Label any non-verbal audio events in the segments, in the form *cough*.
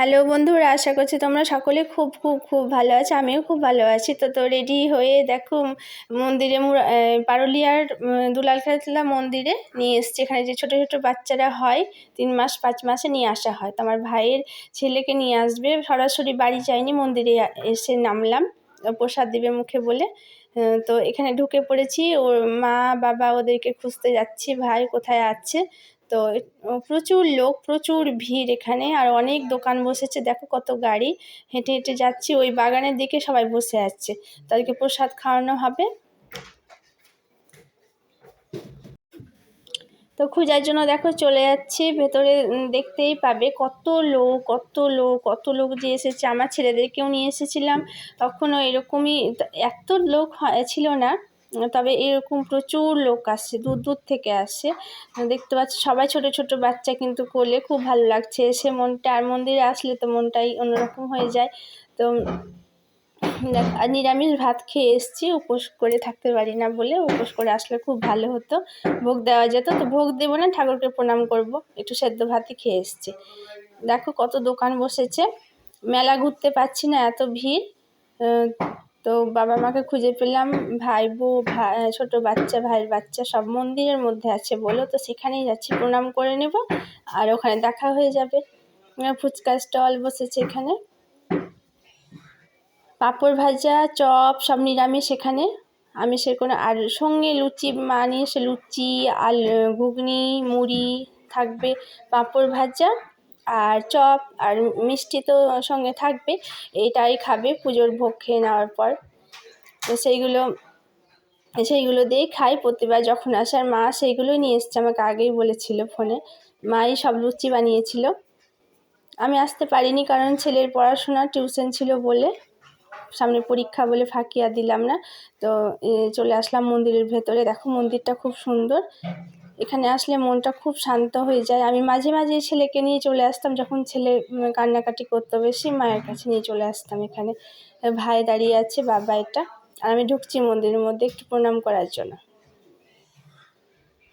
Hello বন্ধুরা, আশা করছি তোমরা সকলে খুব খুব খুব ভালো আছো। আমিও খুব ভালো আছি। তো তো রেডি হয়ে দেখো, মন্দিরে পারুলিয়ার দুলাল খেতলা মন্দিরে নিয়ে এসছে। এখানে যে ছোটো ছোটো বাচ্চারা হয়, তিন মাস, পাঁচ মাসে নিয়ে আসা হয়। তো আমার ভাইয়ের ছেলেকে নিয়ে আসবে। সরাসরি বাড়ি যায়নি মন্দিরে এসে নামলাম, প্রসাদ দিবে মুখে বলে। তো এখানে ঢুকে পড়েছি। ওর মা, বাবা ওদেরকে খুঁজতে যাচ্ছি, ভাই কোথায় আছে? তো প্রচুর লোক, প্রচুর ভিড় এখানে। আর অনেক দোকান বসেছে। দেখো কত গাড়ি। হেঁটে হেঁটে যাচ্ছি। ওই বাগানের দিকে সবাই বসে আছে। তাদেরকে প্রসাদ খাওয়ানো হবে। তো খোঁজার জন্য দেখো চলে যাচ্ছি। ভেতরে দেখতেই পাবে কত লোক কত লোক কত লোক যে এসেছে। আমার ছেলেদেরকেও নিয়ে এসেছিলাম। তখনও এরকমই, এত লোক ছিল না। তবে এরকম প্রচুর লোক আসছে, দূর দূর থেকে আসছে। দেখতে পাচ্ছি, সবাই ছোট ছোট বাচ্চা কিন্তু কোলে খুব ভালো লাগছে। এসে মনটা, আর মন্দিরে আসলে তো মনটাই অন্যরকম হয়ে যায়। তো আর নিরামিষ ভাত খেয়ে এসেছি, উপোস করে থাকতে পারি না বলে উপোস করে আসলে খুব ভালো হতো। ভোগ দেওয়া যেত, তো ভোগ দেবো না, ঠাকুরকে প্রণাম করব। একটু সেদ্ধ ভাতই খেয়ে এসেছি। দেখো কত দোকান বসেছে। মেলা ঘুরতে পারছি না, এত ভিড়। তো বাবা মাকে খুঁজে পেলাম ভাই বউ ভাই, ছোটো বাচ্চা, ভাইয়ের বাচ্চা সব মন্দিরের মধ্যে আছে বলো তো সেখানেই যাচ্ছি, প্রণাম করে নেব আর ওখানে দেখা হয়ে যাবে। ফুচকা স্টল বসেছে এখানে। পাঁপড় ভাজা, চপ সব নিরামিষ এখানে। আমিষের কোনো, আর সঙ্গে লুচি, মা নিয়ে এসে লুচি, আল, ঘুগনি, মুড়ি থাকবে পাঁপড় ভাজা। আর চপ আর মিষ্টি তো সঙ্গে থাকবে এইটাই খাবে পুজোর ভোগ খেয়ে নেওয়ার পর। তো সেইগুলো সেইগুলো দিয়েই খাই, প্রতিবার যখন আসে আর মা সেইগুলোই নিয়ে এসছে, আমাকে আগেই বলেছিল ফোনে। মাই সব লুচি বানিয়েছিল। আমি আসতে পারিনি কারণ ছেলের পড়াশোনা, টিউশন ছিল বলে, সামনে পরীক্ষা বলে ফাঁকিয়া দিলাম না। তো চলে আসলাম মন্দিরের ভেতরে। দেখো মন্দিরটা খুব সুন্দর। এখানে আসলে মনটা খুব শান্ত হয়ে যায়। আমি মাঝে মাঝে ছেলেকে নিয়ে চলে আসতাম যখন ছেলে কান্নাকাটি করতো বেশি, মায়ের কাছে নিয়ে চলে আসতাম এখানে। ভাই দাঁড়িয়ে আছে, বাবা এটা। আর আমি ঢুকছি মন্দিরের মধ্যে একটু প্রণাম করার জন্য।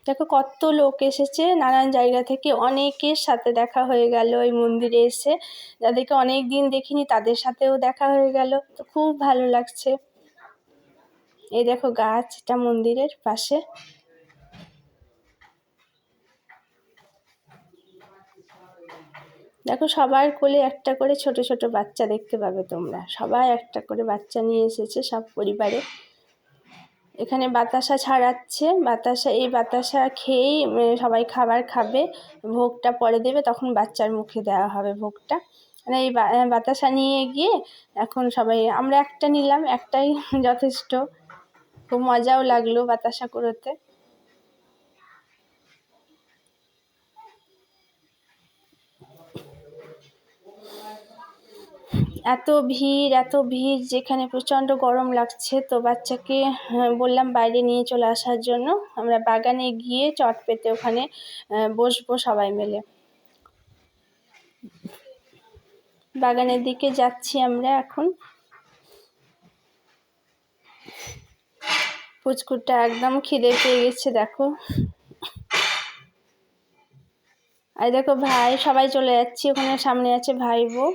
দেখো কত লোক এসেছে, নানান জায়গা থেকে অনেকের সাথে দেখা হয়ে গেল এই মন্দিরে এসে। যাদেরকে অনেক দিন দেখিনি, তাদের সাথেও দেখা হয়ে গেল। তো খুব ভালো লাগছে। এই দেখো গাছ, এটা মন্দিরের পাশে। দেখো সবার কোলে একটা করে ছোট ছোট বাচ্চা দেখতে পাবে তোমরা। সবাই একটা করে বাচ্চা নিয়ে এসেছে সব পরিবারে। এখানে বাতাসা ছাড়াচ্ছে। বাতাসা, এই বাতাসা খেয়েই সবাই খাবার খাবে। ভোগটা পরে দেবে, তখন বাচ্চার মুখে দেওয়া হবে ভোগটা। মানে এই বাতাসা নিয়ে গিয়ে এখন সবাই, আমরা একটা নিলাম, একটাই যথেষ্ট। খুব মজাও লাগল বাতাসা কুড়োতে এত ভিড় এত ভিড় যেখানে প্রচণ্ড গরম লাগছে তো বাচ্চাকে হ্যাঁ, বললাম বাইরে নিয়ে চলে আসার জন্য। আমরা বাগানে গিয়ে চট পেতে ওখানে বসবো সবাই মিলে। বাগানের দিকে যাচ্ছি আমরা এখন। পুচকুটা একদম খিদে পেয়ে গেছে দেখো। আর দেখো ভাই সবাই চলে যাচ্ছি ওখানে সামনে আছে ভাই বউ।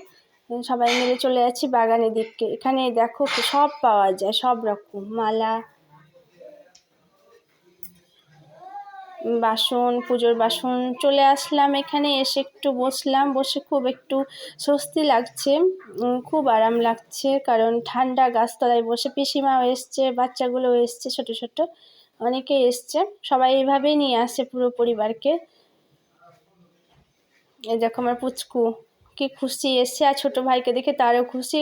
সবাই মিলে চলে যাচ্ছি বাগানের দিকে এখানে দেখো সব পাওয়া যায়, সব রকম। মালা বাসন, পুজোর বাসন। চলে আসলাম এখানে, এসে একটু বসলাম। বসে খুব একটু স্বস্তি লাগছে খুব আরাম লাগছে, কারণ ঠান্ডা গাছতলায় বসে পিসিমাও এসছে বাচ্চাগুলো এসছে, ছোট ছোট। অনেকে এসছে, সবাই এইভাবেই নিয়ে আসছে পুরো পরিবারকে। দেখো আমার পুচকু। কি খুশি এসছে আর ছোটো ভাইকে দেখে তারও খুশি।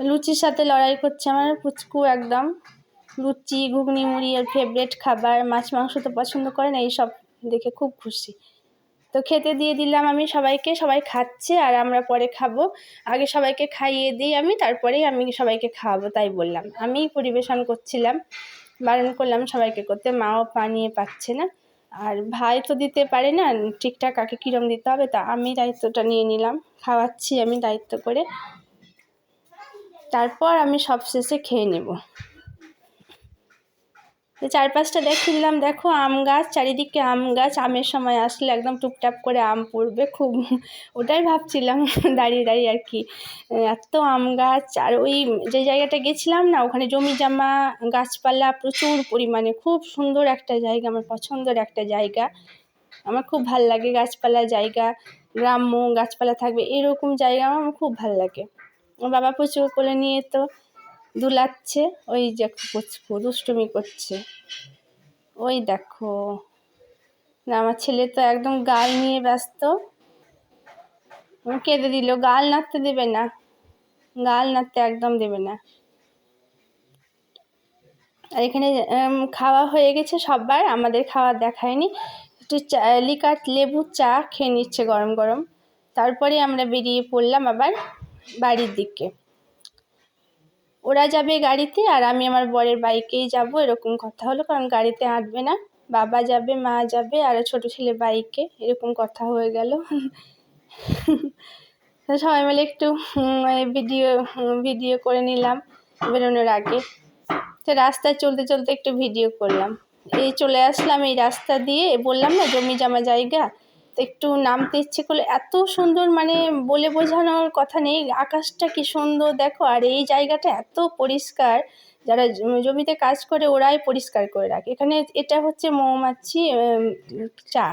লুচির সাথে লড়াই করছে আমার পুচকু একদম। লুচি, ঘুগনি, মুড়ি আর ফেভারেট খাবার, মাছ, মাংস তো পছন্দ করে না এইসব দেখে খুব খুশি। তো খেতে দিয়ে দিলাম আমি সবাইকে, সবাই খাচ্ছে আর আমরা পরে খাব। আগে সবাইকে খাইয়ে দিই আমি, তারপরেই আমি সবাইকে খাওয়াবো, তাই বললাম। আমি পরিবেশন করছিলাম, বারণ করলাম সবাইকে করতে, মাও পানিয়ে পাচ্ছে না। আর ভাই তো দিতে পারে না, ঠিকঠাক কাকে কীরম দিতে হবে তা আমি দায়িত্বটা নিয়ে নিলাম, খাওয়াচ্ছি আমি দায়িত্ব করে। তারপর আমি সবশেষে খেয়ে নেব। তো চারপাশটা দেখে দিলাম, দেখো আম গাছ, চারিদিকে আম গাছ, আমের সময় আসলে একদম টুপটাপ করে আম পড়বে, খুব ওটাই ভাবছিলাম *laughs* দাঁড়িয়ে দাঁড়িয়ে আর কি। এত আম গাছ, আর ওই যে জায়গাটা গেছিলাম না, ওখানে জমি জমা, গাছপালা প্রচুর পরিমাণে, খুব সুন্দর একটা জায়গা, আমার পছন্দের একটা জায়গা। আমার খুব ভালো লাগে গাছপালা জায়গা, গ্রাম্য গাছপালা থাকবে, এরকম জায়গা আমার খুব ভালো লাগে। বাবা প্রচুর কোলে নিয়ে তো দুলাচ্ছে, ওই যে পুচকু, দুষ্টুমি করছে। ওই দেখো, না, আমার ছেলে তো একদম গাল নিয়ে ব্যস্ত। কেঁদে দিল, গাল নাড়তে দেবে না। গাল নাড়তে একদম দেবে না। আর এখানে খাওয়া হয়ে গেছে সবার আমাদের খাওয়া দেখায়নি। একটু চা লেবু চা খেয়ে নিচ্ছে গরম গরম। তারপরে আমরা বেরিয়ে পড়লাম আবার বাড়ির দিকে। ওরা যাবে গাড়িতে আর আমি আমার বরের বাইকেই যাব, এরকম কথা হলো। কারণ গাড়িতে আঁটবে না, বাবা যাবে, মা যাবে, আর ছোটো ছেলে বাইকে, এরকম কথা হয়ে গেল। সবাই মিলে একটু ভিডিও ভিডিও করে নিলাম বেরোনোর আগে। তো রাস্তায় চলতে চলতে একটু ভিডিও করলাম। এই চলে আসলাম এই রাস্তা দিয়ে, বললাম না জমি জমা জায়গা? তো একটু নামতে ইচ্ছে করলে এত সুন্দর মানে বলে বোঝানোর কথা নেই, আকাশটা কি সুন্দর দেখো, আর এই জায়গাটা এত পরিষ্কার, যারা জমিতে কাজ করে ওরাই পরিষ্কার করে রাখে। এখানে এটা হচ্ছে মৌমাছি চা।